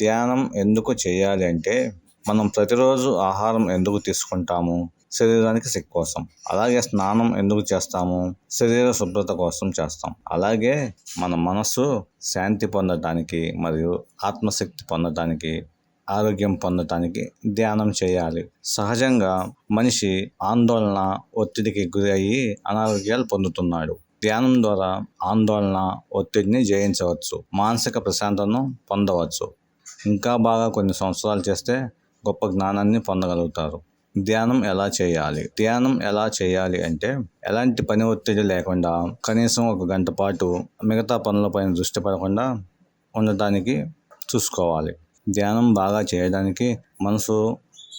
ధ్యానం ఎందుకు చేయాలి అంటే మనం ప్రతిరోజు ఆహారం ఎందుకు తీసుకుంటాము? శరీరానికి శక్తి కోసం. అలాగే స్నానం ఎందుకు చేస్తాము? శరీర శుభ్రత కోసం చేస్తాం. అలాగే మన మనసు శాంతి పొందటానికి మరియు ఆత్మశక్తి పొందటానికి ఆరోగ్యం పొందటానికి ధ్యానం చేయాలి. సహజంగా మనిషి ఆందోళన ఒత్తిడికి గురి అయ్యి అనారోగ్యాలు పొందుతున్నాడు. ధ్యానం ద్వారా ఆందోళన ఒత్తిడిని జయించవచ్చు. మానసిక ప్రశాంతతను పొందవచ్చు. ఇంకా బాగా కొన్ని సంవత్సరాలు చేస్తే గొప్ప జ్ఞానాన్ని పొందగలుగుతారు. ధ్యానం ఎలా చేయాలి? ధ్యానం ఎలా చేయాలి అంటే ఎలాంటి పని ఒత్తిడి లేకుండా కనీసం ఒక గంట పాటు మిగతా పనులపైన దృష్టి పడకుండా ఉండటానికి చూసుకోవాలి. ధ్యానం బాగా చేయడానికి మనసు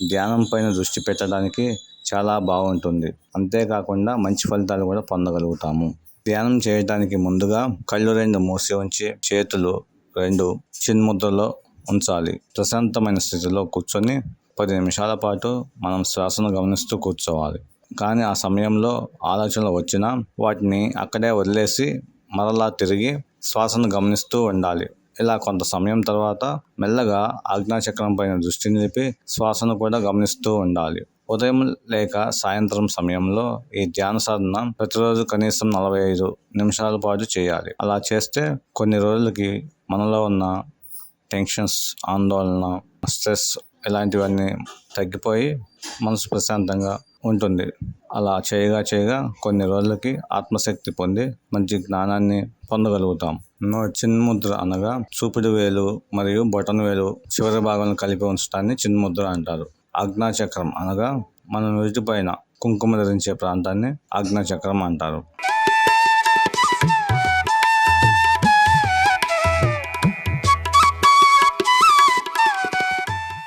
ధ్యానం పైన దృష్టి పెట్టడానికి చాలా బాగుంటుంది. అంతేకాకుండా మంచి ఫలితాలు కూడా పొందగలుగుతాము. ధ్యానం చేయడానికి ముందుగా కళ్ళు రెండు మూసి ఉంచి చేతులు రెండు చిన్ముద్రలో ఉంచాలి. ప్రశాంతమైన స్థితిలో కూర్చొని పది నిమిషాల పాటు మనం శ్వాసను గమనిస్తూ కూర్చోవాలి. కానీ ఆ సమయంలో ఆలోచనలు వచ్చినా వాటిని అక్కడే వదిలేసి మరలా తిరిగి శ్వాసను గమనిస్తూ ఉండాలి. ఇలా కొంత సమయం తర్వాత మెల్లగా ఆజ్ఞాచక్రం పైన దృష్టి నిలిపి శ్వాసను కూడా గమనిస్తూ ఉండాలి. ఉదయం లేక సాయంత్రం సమయంలో ఈ ధ్యాన సాధన ప్రతిరోజు కనీసం నలభై ఐదు నిమిషాల పాటు చేయాలి. అలా చేస్తే కొన్ని రోజులకి మనలో ఉన్న టెన్షన్స్ ఆందోళన స్ట్రెస్ ఇలాంటివన్నీ తగ్గిపోయి మనసు ప్రశాంతంగా ఉంటుంది. అలా చేయగా చేయగా కొన్ని రోజులకి ఆత్మశక్తి పొంది మంచి జ్ఞానాన్ని పొందగలుగుతాం. నో చిన్ముద్ర అనగా చూపుడు వేలు మరియు బొటన్ వేలు చివరి భాగంలో కలిపి ఉంచడాన్ని చిన్ముద్ర అంటారు. ఆజ్ఞాచక్రం అనగా మన నుదుటిపైన కుంకుమ ధరించే ప్రాంతాన్ని ఆజ్ఞాచక్రం అంటారు.